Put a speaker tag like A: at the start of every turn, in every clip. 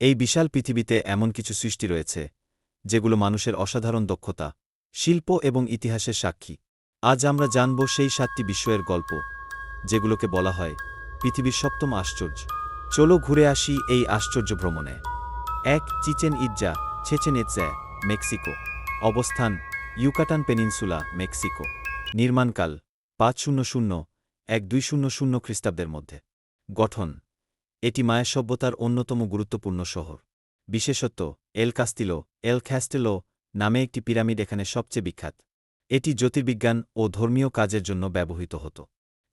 A: এই বিশাল পৃথিবীতে এমন কিছু সৃষ্টি রয়েছে, যেগুলো মানুষের অসাধারণ দক্ষতা, শিল্প এবং ইতিহাসের সাক্ষী। আজ আমরা জানব সেই সাতটি বিস্ময়ের গল্প, যেগুলোকে বলা হয় পৃথিবীর সপ্তম আশ্চর্য। চলো ঘুরে আসি এই আশ্চর্য ভ্রমণে। এক Chichen Itza Chichen Itza Mexico. অবস্থান, ইউকাটান পেনিনসুলা, মেক্সিকো। নির্মাণকাল, পাঁচ শূন্য শূন্য, এক দুই শূন্য শূন্য খ্রিস্টাব্দের মধ্যে। গঠন এটি মায়া সভ্যতার অন্যতম গুরুত্বপূর্ণ শহর। বিশেষত, এল কাস্তিলো, এল খ্যাস্টেলো নামে একটি পিরামিড এখানে সবচেয়ে বিখ্যাত। এটি জ্যোতির্বিজ্ঞান ও ধর্মীয় কাজের জন্য ব্যবহৃত হতো।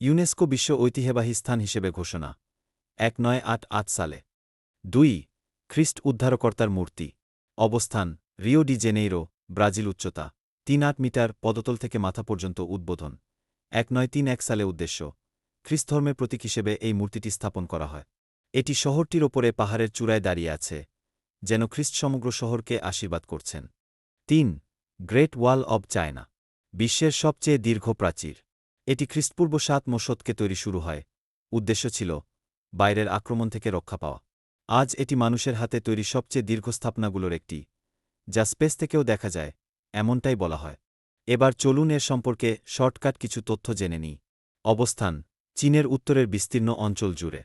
A: ইউনেস্কো বিশ্ব ঐতিহ্যবাহী স্থান হিসেবে ঘোষণা। এক নয় আট আট সালে। দুই, খ্রিস্ট উদ্ধারকর্তার মূর্তি। অবস্থান, রিও ডি জেনেইরো, ব্রাজিল উচ্চতা। তিন আট মিটার, পদতল থেকে মাথা পর্যন্ত উদ্বোধন। এক নয় তিন এক সালে উদ্দেশ্য খ্রিস্টধর্মের প্রতীক হিসেবে এই মূর্তিটি স্থাপন করা হয়। এটি শহরটির ওপরে পাহাড়ের চূড়ায় দাঁড়িয়ে আছে, যেন খ্রিস্ট সমগ্র শহরকে আশীর্বাদ করছেন। তিন, গ্রেট ওয়াল অব চায়না, বিশ্বের সবচেয়ে দীর্ঘ প্রাচীর। এটি খ্রিস্টপূর্ব সাত মশদকে তৈরি শুরু হয়। উদ্দেশ্য ছিল, বাইরের আক্রমণ থেকে রক্ষা পাওয়া। আজ এটি মানুষের হাতে তৈরি সবচেয়ে দীর্ঘ স্থাপনাগুলোর একটি, যা স্পেস থেকেও দেখা যায়, এমনটাই বলা হয়। এবার চলুন এর সম্পর্কে শর্টকাট কিছু তথ্য জেনে নিই। অবস্থান, চীনের উত্তরের বিস্তীর্ণ অঞ্চল জুড়ে।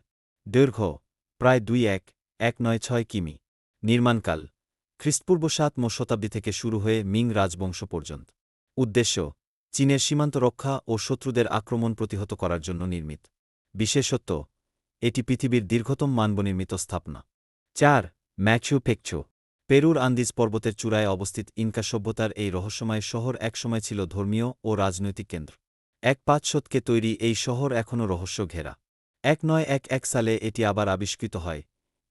A: দৈর্ঘ্য, প্রায় দুই এক এক নয় ছয় কিমি। নির্মাণকাল, খ্রিস্টপূর্ব সাতম শতাব্দী থেকে শুরু হয়ে মিং রাজবংশ পর্যন্ত। উদ্দেশ্য, চীনের সীমান্ত রক্ষা ও শত্রুদের আক্রমণ প্রতিহত করার জন্য নির্মিত। বিশেষত্ব, এটি পৃথিবীর দীর্ঘতম মানবনির্মিত স্থাপনা। চার ম্যাচু পেকচো পেরুর আন্দিজ পর্বতের চূড়ায় অবস্থিত ইনকা সভ্যতার এই রহস্যময় শহর একসময় ছিল ধর্মীয় ও রাজনৈতিক কেন্দ্র। এক পাঁচ শতকে তৈরি এই শহর এখনও রহস্য ঘেরা। এক নয় এক এক সালে এটি আবার আবিষ্কৃত হয়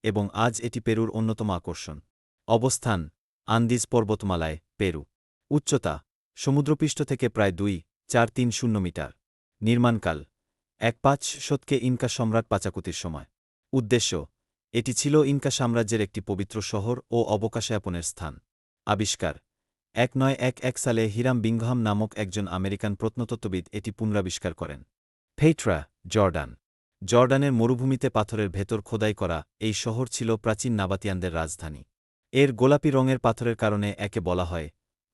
A: এবং আজ এটি পেরুর অন্যতম আকর্ষণ। অবস্থান, আন্দিজ পর্বতমালায়, পেরু। উচ্চতা, সমুদ্রপৃষ্ঠ থেকে প্রায় দুই, চার, তিন, শূন্য মিটার। নির্মাণকাল, এক পাঁচ শতকে ইনকা সম্রাট পাচাকুতির সময়। উদ্দেশ্য, এটি ছিল ইনকা সাম্রাজ্যের একটি পবিত্র শহর ও অবকাশয়াপনের স্থান। আবিষ্কার, এক নয় এক এক সালে হিরাম বিংহাম নামক একজন আমেরিকান প্রত্নতত্ত্ববিদ এটি পুনরাবিষ্কার করেন। Petra, Jordan. জর্ডানের মরুভূমিতে পাথরের ভেতর খোদাই করা এই শহর ছিল প্রাচীন নাবাতিয়ানদের রাজধানী। এর গোলাপি রঙের পাথরের কারণে একে বলা হয়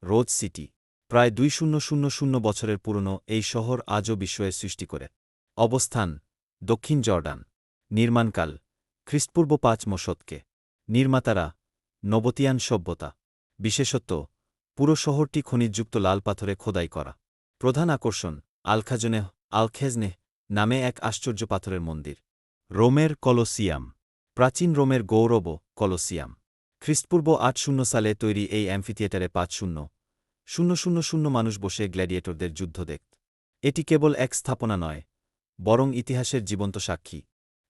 A: রোজ সিটি। প্রায় দুই শূন্য বছরের পুরনো এই শহর আজও বিস্ময়ের সৃষ্টি করে। অবস্থান, দক্ষিণ জর্ডান। নির্মাণকাল, খ্রিস্টপূর্ব পাঁচ মশদকে নির্মাতারা, নবতিয়ান সভ্যতা। বিশেষত্ব পুরো শহরটি খনিজযুক্ত লাল পাথরে খোদাই করা। প্রধান আকর্ষণ আলখাজনে আলখেজনে নামে এক আশ্চর্য পাথরের মন্দির। রোমের কলোসিয়াম। প্রাচীন রোমের গৌরব কলোসিয়াম। খ্রিস্টপূর্ব আট শূন্য সালে তৈরি এই অ্যাম্ফিথিয়েটারে পাঁচ শূন্য। শূন্য শূন্য শূন্য মানুষ বসে গ্ল্যাডিয়েটরদের যুদ্ধ দেখত। এটি কেবল এক স্থাপনা নয়, বরং ইতিহাসের জীবন্ত সাক্ষী।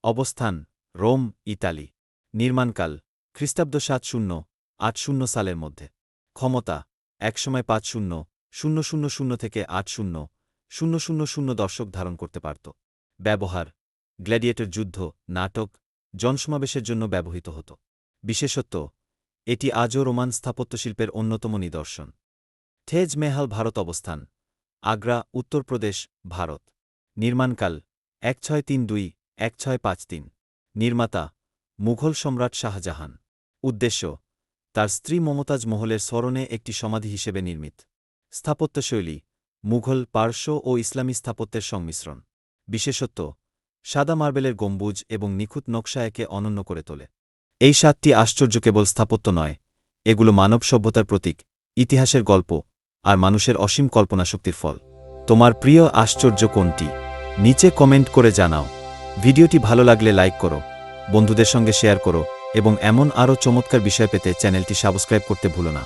A: অবস্থান, রোম, ইতালি। নির্মাণকাল, খ্রিস্টাব্দ সাত শূন্য, আট শূন্য সালের মধ্যে। ক্ষমতা একসময় পাঁচ শূন্য শূন্য শূন্য শূন্য থেকে আট শূন্য। শূন্য শূন্য শূন্য দর্শক ধারণ করতে পারত। ব্যবহার, গ্ল্যাডিয়েটর যুদ্ধ, নাটক, জনসমাবেশের জন্য ব্যবহৃত হতো। বিশেষত্ব, এটি আজও রোমান স্থাপত্যশিল্পের অন্যতম নিদর্শন। থেজ মেহাল ভারত অবস্থান, আগ্রা, উত্তরপ্রদেশ, ভারত। নির্মাণকাল, এক ছয় তিন দুই, এক ছয় পাঁচ তিন। নির্মাতা, মুঘল সম্রাট শাহজাহান। উদ্দেশ্য, তার স্ত্রী মমতাজ মহলের স্মরণে একটি সমাধি হিসেবে নির্মিত। স্থাপত্যশৈলী মুঘল, পার্শ্ব ও ইসলামী স্থাপত্যের সংমিশ্রণ, বিশেষত্ব, সাদা মার্বেলের গম্বুজ এবং নিখুঁত নকশা একে অনন্য করে তোলে। এই সাতটি আশ্চর্য কেবল স্থাপত্য নয়, এগুলো মানব সভ্যতার প্রতীক, ইতিহাসের গল্প আর মানুষের অসীম কল্পনাশক্তির ফল। তোমার প্রিয় আশ্চর্য কোনটি? নিচে কমেন্ট করে জানাও। ভিডিওটি ভালো লাগলে লাইক করো, বন্ধুদের সঙ্গে শেয়ার করো এবং এমন আরও চমৎকার বিষয় পেতে চ্যানেলটি সাবস্ক্রাইব করতে ভুলো না।